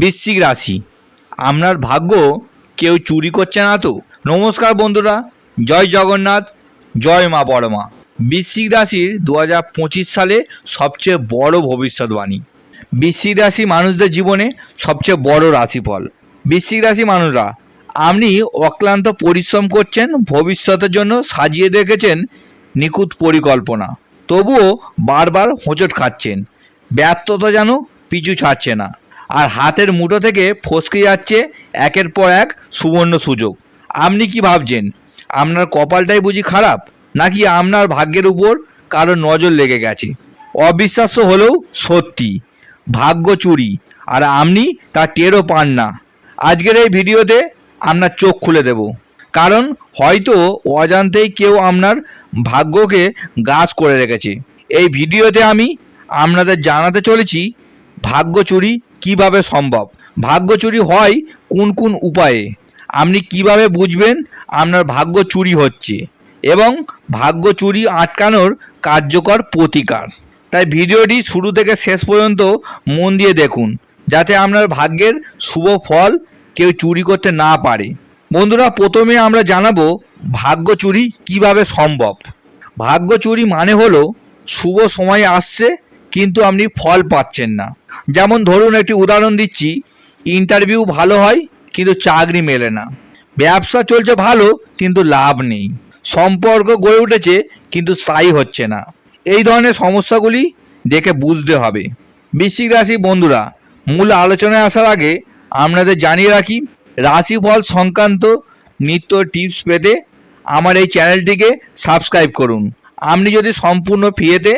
বৃশ্চিক রাশি। আপনার ভাগ্য কেউ চুরি করছে না তো? নমস্কার বন্ধুরা, জয় জগন্নাথ, জয় মা বড়মা বৃশ্চিক রাশির দু হাজার পঁচিশ সালে সবচেয়ে বড় ভবিষ্যৎবাণী। বৃশ্চিক রাশি মানুষদের জীবনে সবচেয়ে বড় রাশিফল। বৃশ্চিক রাশি মানুষরা, আপনি অক্লান্ত পরিশ্রম করছেন, ভবিষ্যতের জন্য সাজিয়ে রেখেছেন নিখুঁত পরিকল্পনা। তবুও বারবার হোঁচট খাচ্ছেন। ব্যর্থতা যেন পিছু ছাড়ছে না। আর হাতের মুঠো থেকে ফসকে যাচ্ছে একের পর এক সুবর্ণ সুযোগ। আপনি কি ভাবছেন? আপনার কপালটাই বুঝি খারাপ? নাকি আপনার ভাগ্যের উপর কারও নজর লেগে গেছে? অবিশ্বাস্য হলেও সত্যি, ভাগ্য চুরি, আর আপনি তা টেরও পান না। আজকের এই ভিডিওতে আপনার চোখ খুলে দেব। কারণ হয়তো অজান্তেই কেউ আপনার ভাগ্যকে গাছ করে রেখেছে। এই ভিডিওতে আমি আপনাদের জানাতে চলেছি ভাগ্য চুরি কীভাবে সম্ভব? ভাগ্য চুরি হয় কোন কোন উপায়ে? আপনি কীভাবে বুঝবেন আপনার ভাগ্য চুরি হচ্ছে? এবং ভাগ্য চুরি আটকানোর কার্যকর প্রতিকার। তাই ভিডিওটি শুরু থেকে শেষ পর্যন্ত মন দিয়ে দেখুন, যাতে আপনার ভাগ্যের শুভ ফল কেউ চুরি করতে না পারে। বন্ধুরা, প্রথমে আমরা জানাব ভাগ্য চুরি কীভাবে সম্ভব? ভাগ্য চুরি মানে হলো শুভ সময় আসছে কিন্তু আপনি ফল পাচ্ছেন না। যেমন ধরুন একটি উদাহরণ দিচ্ছি ইন্টারভিউ ভালো হয়, কিন্তু চাকরি মেলে না। ব্যবসা চলছে ভালো, কিন্তু লাভ নেই। সম্পর্ক গড়ে উঠেছে, কিন্তু স্থায়ী হচ্ছে না। এই ধরনের সমস্যাগুলি দেখে বুঝতে হবে। বৃশ্চিক রাশি বন্ধুরা, মূল আলোচনায় আসার আগে আপনাদের জানিয়ে রাখি, রাশিফল সংক্রান্ত নিত্য টিপস পেতে আমার এই চ্যানেলটিকে সাবস্ক্রাইব করুন। আপনি যদি সম্পূর্ণ ফ্রিতে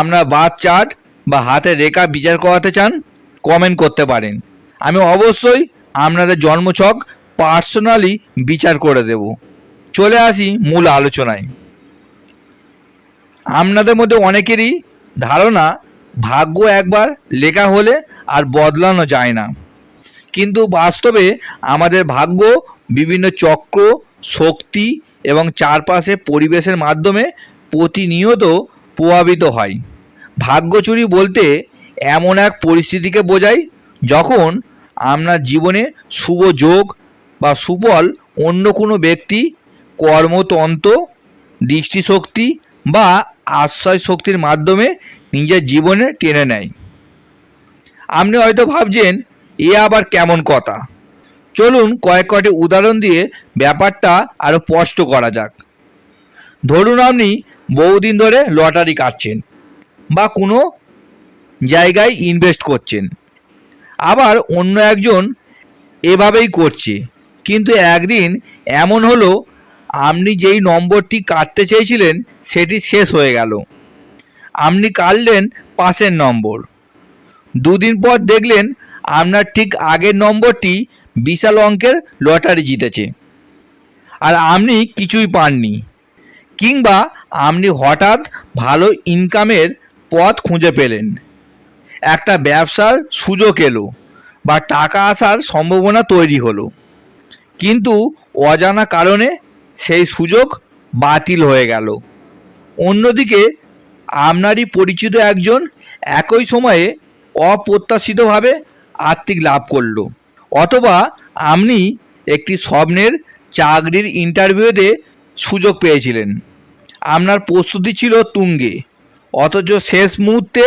আপনার বাদ চার্ট বা হাতের রেখা বিচার করাতে চান কমেন্ট করতে পারেন। আমি অবশ্যই আপনাদের জন্মছক পার্সোনালি বিচার করে দেব। চলে আসি মূল আলোচনায়। আপনাদের মধ্যে অনেকেরই ধারণা, ভাগ্য একবার লেখা হলে আর বদলানো যায় না। কিন্তু বাস্তবে আমাদের ভাগ্য বিভিন্ন চক্র, শক্তি এবং চারপাশে পরিবেশের মাধ্যমে প্রতিনিয়ত প্রভাবিত হয়। ভাগ্যচুরি বলতে এমন এক পরিস্থিতিকে বোঝায় যখন আপনার জীবনে শুভ যোগ বা সুফল অন্য কোনো ব্যক্তি, কর্মতন্ত্র, দৃষ্টিশক্তি বা আশ্রয় শক্তির মাধ্যমে নিজের জীবনে টেনে নেয়। আপনি হয়তো ভাবছেন, এ আবার কেমন কথা? চলুন কয়েক কটি উদাহরণ দিয়ে ব্যাপারটা আরও স্পষ্ট করা যাক। ধরুন আপনি বহুদিন ধরে লটারি কাটছেন। বা কোনো জায়গায় ইনভেস্ট করছেন। আবার অন্য একজন এভাবেই করছে। কিন্তু একদিন এমন হলো, আপনি যেই নম্বরটি কাটতে চেয়েছিলেন, সেটি শেষ হয়ে গেল। আপনি কাটলেন পাশের নম্বর। দুদিন পর দেখলেন, আপনার ঠিক আগের নম্বরটি বিশাল অঙ্কের লটারি জিতেছে। আর আপনি কিছুই পাননি। কিংবা আপনি হঠাৎ ভালো ইনকামের পথ খুঁজে পেলেন। একটা ব্যবসার সুযোগ এলো বা টাকা আসার সম্ভাবনা তৈরি হলো। কিন্তু অজানা কারণে সেই সুযোগ বাতিল হয়ে গেল। অন্যদিকে আপনারই পরিচিত একজন একই সময়ে অপ্রত্যাশিতভাবে আর্থিক লাভ করল। অথবা আপনি একটি স্বপ্নের চাকরির ইন্টারভিউতে সুযোগ পেয়েছিলেন। আপনার প্রস্তুতি ছিল তুঙ্গে। অথচ শেষ মুহূর্তে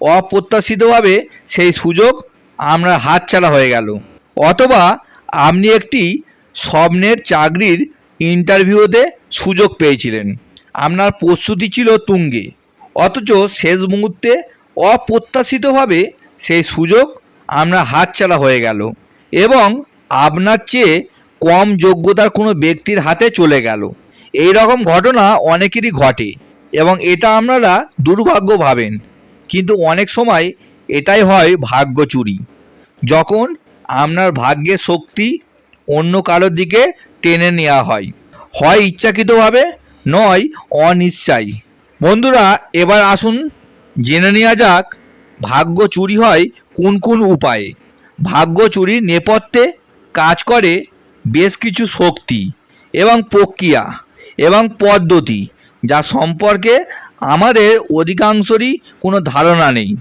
অপ্রত্যাশিতভাবে সেই সুযোগ আপনার হাতছাড়া হয়ে গেল। অথবা আপনি একটি স্বপ্নের চাকরির ইন্টারভিউতে সুযোগ পেয়েছিলেন। আপনার প্রস্তুতি ছিল তুঙ্গে। অথচ শেষ মুহূর্তে অপ্রত্যাশিতভাবে সেই সুযোগ আপনার হাতছাড়া হয়ে গেল এবং আপনার চেয়ে কম যোগ্যতার কোনো ব্যক্তির হাতে চলে গেল। এই রকম ঘটনা অনেকেরই ঘটে। এবং এটা আপনারা দুর্ভাগ্য ভাবেন। কিন্তু অনেক সময় এটাই হয় ভাগ্য চুরি। যখন আপনার ভাগ্যের শক্তি অন্য কারোর দিকে টেনে নেওয়া হয়। হয় ইচ্ছাকৃতভাবে, নয় অনিচ্ছাই বন্ধুরা, এবার আসুন জেনে নেওয়া যাক ভাগ্য চুরি হয় কোন কোন উপায়ে। ভাগ্য চুরির নেপথ্যে কাজ করে বেশ কিছু শক্তি এবং প্রক্রিয়া এবং পদ্ধতি। যা সম্পর্কে আমাদের অধিকাংশরই কোনো ধারণা নেই।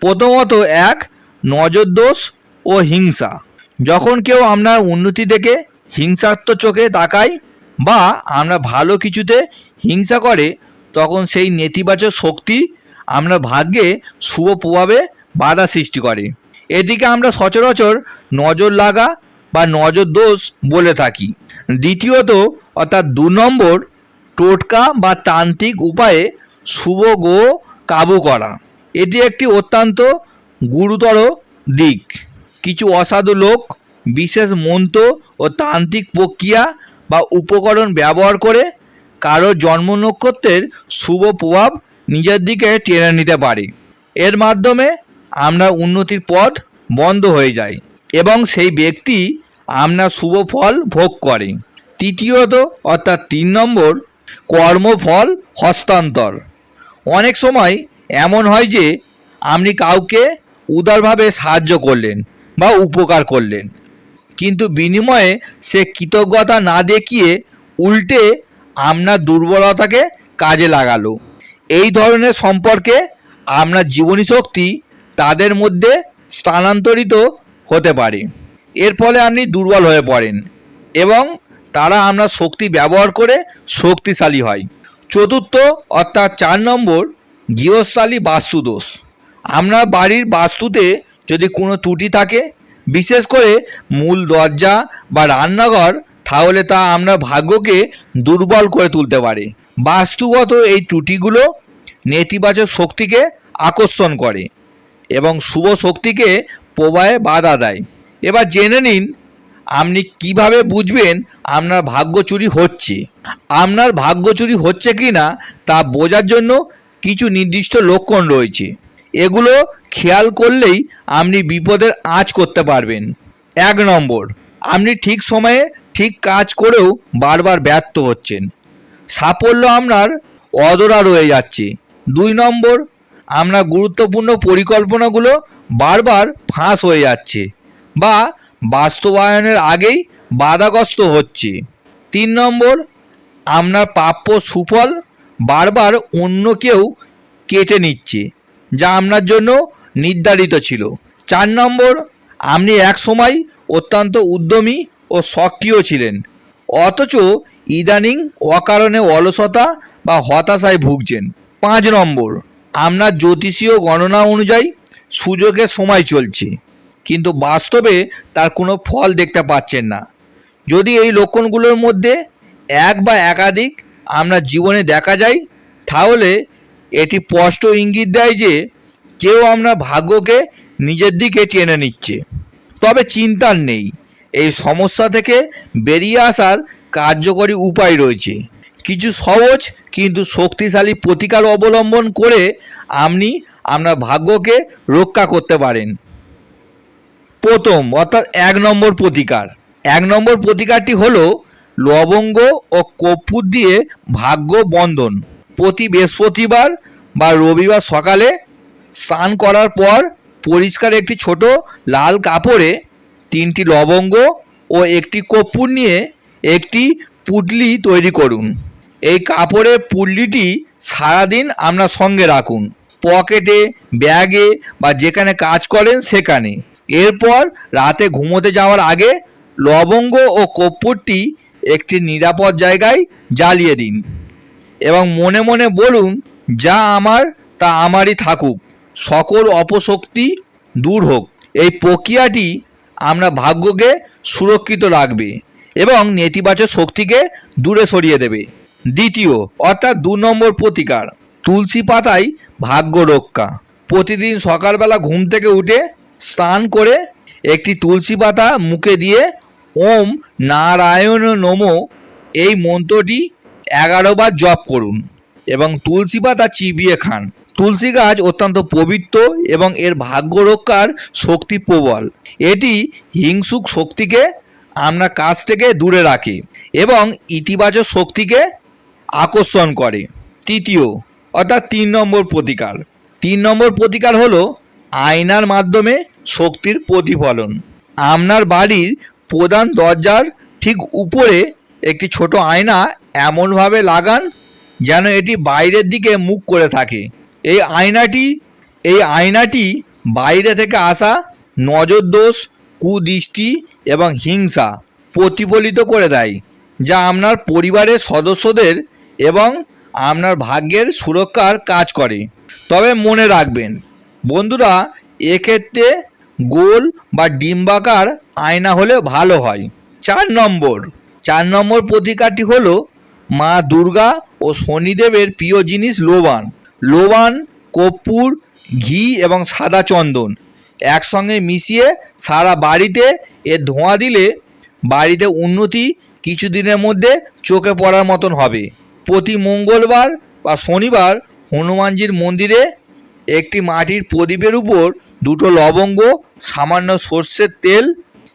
প্রথমত এক, নজরদোষ ও হিংসা। যখন কেউ আমরা উন্নতি দেখে হিংসাত্মক চোখে তাকাই বা আমরা ভালো কিছুতে হিংসা করে, তখন সেই নেতিবাচক শক্তি আমরা ভাগ্যে শুভ প্রভাবে বাধা সৃষ্টি করে। এটিকে আমরা সচরাচর নজর লাগা বা নজর দোষ বলে থাকি। দ্বিতীয়ত, অর্থাৎ দু নম্বর টোটকা বা তান্ত্রিক উপায়ে শুভ গ্রহ কাবু করা। এটি একটি অত্যন্ত গুরুতর দিক। কিছু অসাধু লোক বিশেষ মন্ত্র ও তান্ত্রিক প্রক্রিয়া বা উপকরণ ব্যবহার করে কারও জন্ম নক্ষত্রের শুভ প্রভাব নিজের দিকে টেনে নিতে পারে। এর মাধ্যমে আমরা উন্নতির পথ বন্ধ হয়ে যায় এবং সেই ব্যক্তি আমরা শুভ ফল ভোগ করে। তৃতীয়ত অর্থাৎ তিন নম্বর কর্মফল হস্তান্তর। অনেক সময় এমন হয় যে, আপনি কাউকে উদারভাবে সাহায্য করলেন বা উপকার করলেন, কিন্তু বিনিময়ে সে কৃতজ্ঞতা না দেখিয়ে উল্টে আপনার দুর্বলতাকে কাজে লাগালো। এই ধরনের সম্পর্কে আপনার জীবনী শক্তি তাদের মধ্যে স্থানান্তরিত হতে পারে। এর ফলে আপনি দুর্বল হয়ে পড়েন এবং তারা আমরা শক্তি ব্যবহার করে শক্তিশালী হয়। চতুর্থ অর্থাৎ চার নম্বর, গৃহস্থালী বাস্তুদোষ। আপনার বাড়ির বাস্তুতে যদি কোনো ত্রুটি থাকে, বিশেষ করে মূল দরজা বা রান্নাঘর, তাহলে তা আপনার ভাগ্যকে দুর্বল করে তুলতে পারে। বাস্তুগত এই ত্রুটিগুলো নেতিবাচক শক্তিকে আকর্ষণ করে এবং শুভ শক্তিকে প্রবাহে বাধা দেয়। এবার জেনে নিন আপনি কীভাবে বুঝবেন আপনার ভাগ্য চুরি হচ্ছে? আপনার ভাগ্য চুরি হচ্ছে কি না তা বোঝার জন্য কিছু নির্দিষ্ট লক্ষণ রয়েছে। এগুলো খেয়াল করলেই আপনি বিপদের আঁচ করতে পারবেন। এক নম্বর, আপনি ঠিক সময়ে ঠিক কাজ করেও বারবার ব্যর্থ হচ্ছেন। সাফল্য আপনার অদরা রয়ে যাচ্ছে। দুই নম্বর, আপনার গুরুত্বপূর্ণ পরিকল্পনাগুলো বারবার ফাঁস হয়ে যাচ্ছে বা বাস্তবায়নের আগেই বাধাগ্রস্ত হচ্ছে। তিন নম্বর আপনার প্রাপ্য সুফল বারবার অন্য কেউ কেটে নিচ্ছে, যা আপনার জন্য নির্ধারিত ছিল। চার নম্বর, আপনি এক সময় অত্যন্ত উদ্যমী ও সক্রিয় ছিলেন, অথচ ইদানিং অকারণে অলসতা বা হতাশায় ভুগছেন। পাঁচ নম্বর, আপনার জ্যোতিষীয় গণনা অনুযায়ী সুযোগের সময় চলছে। কিন্তু বাস্তবে তার কোনো ফল দেখতে পাচ্ছেন না। যদি এই লক্ষণগুলোর মধ্যে এক বা একাধিক আপনার জীবনে দেখা যায়, তাহলে এটি স্পষ্ট ইঙ্গিত দেয় যে কেউ আমরা ভাগ্যকে নিজের দিকে টেনে নিচ্ছে। তবে চিন্তার নেই, এই সমস্যা থেকে বেরিয়ে আসার কার্যকরী উপায় রয়েছে। কিছু সহজ কিন্তু শক্তিশালী প্রতিকার অবলম্বন করে আপনি আপনার ভাগ্যকে রক্ষা করতে পারেন। প্রথম, অর্থাৎ এক নম্বর প্রতিকার। এক নম্বর প্রতিকারটি হলো লবঙ্গ ও কর্পূর দিয়ে ভাগ্য বন্ধন। প্রতি বৃহস্পতিবার বা রবিবার সকালে স্নান করার পর পরিষ্কার একটি ছোট লাল কাপড়ে তিনটি লবঙ্গ ও একটি কর্পূর নিয়ে একটি পুটলি তৈরি করুন। এই কাপড়ের পুটলিটি সারাদিন আপনার সঙ্গে রাখুন। পকেটে, ব্যাগে বা যেখানে কাজ করেন সেখানে। এরপর রাতে ঘুমোতে যাওয়ার আগে লবঙ্গ ও কর্পূরটি একটি নিরাপদ জায়গায় জ্বালিয়ে দিন এবং মনে মনে বলুন, যা আমার, তা আমারই থাকুক। সকল অপশক্তি দূর হোক। এই প্রক্রিয়াটি আমরা ভাগ্যকে সুরক্ষিত রাখবে এবং নেতিবাচক শক্তিকে দূরে সরিয়ে দেবে। দ্বিতীয়, অর্থাৎ দু নম্বর প্রতিকার, তুলসী পাতায় ভাগ্য রক্ষা। প্রতিদিন সকালবেলা ঘুম থেকে উঠে স্নান করে একটি তুলসী পাতা মুখে দিয়ে, ওম নারায়ণ নমো, এই মন্ত্রটি এগারো বার জপ করুন এবং তুলসী পাতা চিবিয়ে খান। তুলসী গাছ অত্যন্ত পবিত্র এবং এর ভাগ্য রক্ষার শক্তি প্রবল। এটি হিংসুক শক্তিকে আমরা কাছ থেকে দূরে রাখে এবং ইতিবাচক শক্তিকে আকর্ষণ করে। তৃতীয়, অর্থাৎ তিন নম্বর প্রতিকার। তিন নম্বর প্রতিকার হলো আয়নার মাধ্যমে শক্তির প্রতিফলন। আপনার বাড়ির প্রধান দরজার ঠিক উপরে একটি ছোট আয়না এমনভাবে লাগান যেন এটি বাইরের দিকে মুখ করে থাকে। এই আয়নাটি এই আয়নাটি বাইরে থেকে আসা নজর দোষ কুদৃষ্টি এবং হিংসা প্রতিফলিত করে দেয়, যা আপনার পরিবারের সদস্যদের এবং আপনার ভাগ্যের সুরক্ষার কাজ করে। তবে মনে রাখবেন, বন্ধুরা, এক্ষেত্রে গোল বা ডিম্বাকার আয়না হলে ভালো হয়। চার নম্বর। চার নম্বর প্রতিকারটি হলো মা দুর্গা ও শনিদেবের প্রিয় জিনিস লোবান। লোবান, কর্পূর, ঘি এবং সাদা চন্দন। একসঙ্গে মিশিয়ে সারা বাড়িতে এর ধোঁয়া দিলে বাড়িতে উন্নতি কিছুদিনের মধ্যে চোখে পড়ার মতন হবে। প্রতি মঙ্গলবার বা শনিবার হনুমানজির মন্দিরে একটি মাটির প্রদীপের উপর দুটো লবঙ্গ, সামান্য সর্ষের তেল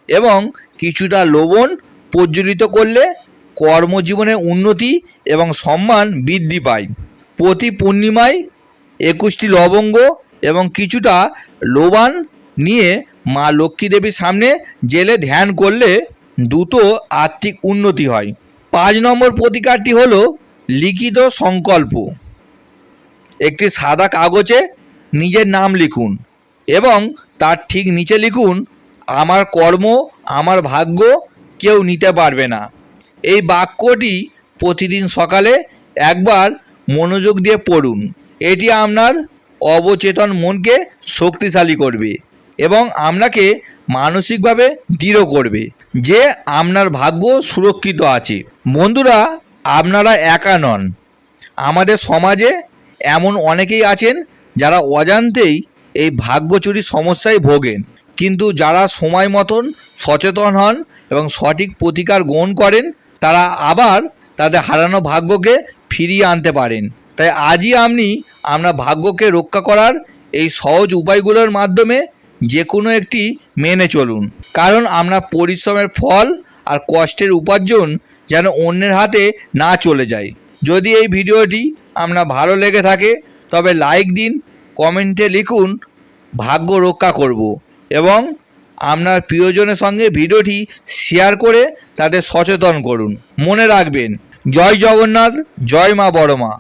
এবং কিছুটা লবণ প্রজ্বলিত করলে কর্মজীবনে উন্নতি এবং সম্মান বৃদ্ধি পায়। প্রতি পূর্ণিমায় একুশটি লবঙ্গ এবং কিছুটা লোবান নিয়ে মা লক্ষ্মী দেবীর সামনে জেলে ধ্যান করলে দ্রুত আর্থিক উন্নতি হয়। পাঁচ নম্বর প্রতিকারটি হল লিখিত সংকল্প। একটি সাদা কাগজে নিজের নাম লিখুন। এবং তার ঠিক নিচে লিখুন, আমার কর্ম, আমার ভাগ্য কেউ নিতে পারবে না। এই বাক্যটি প্রতিদিন সকালে একবার মনোযোগ দিয়ে পড়ুন। এটি আপনার অবচেতন মনকে শক্তিশালী করবে এবং আপনাকে মানসিকভাবে দৃঢ় করবে যে আপনার ভাগ্য সুরক্ষিত আছে। বন্ধুরা, আপনারা একা নন। আমাদের সমাজে এমন অনেকেই আছেন যারা অজান্তেই এই ভাগ্য চুরির সমস্যায় ভোগেন। কিন্তু যারা সময় মতন সচেতন হন এবং সঠিক প্রতিকার গ্রহণ করেন, তারা আবার তাদের হারানো ভাগ্যকে ফিরিয়ে আনতে পারেন। তাই আজই আপনি, আমরা ভাগ্যকে রক্ষা করার এই সহজ উপায়গুলোর মাধ্যমে যে কোনো একটি মেনে চলুন। কারণ আমরা পরিশ্রমের ফল আর কষ্টের উপার্জন যেন অন্যের হাতে না চলে যায়। যদি এই ভিডিওটি আপনার ভালো লেগে থাকে, তবে লাইক দিন কমেন্টে লিখুন, ভাগ্য রক্ষা করব এবং আপনার প্রিয়জনের সঙ্গে ভিডিওটি শেয়ার করে তাদের সচেতন করুন। মনে রাখবেন, জয় জগন্নাথ, জয় মা বড় মা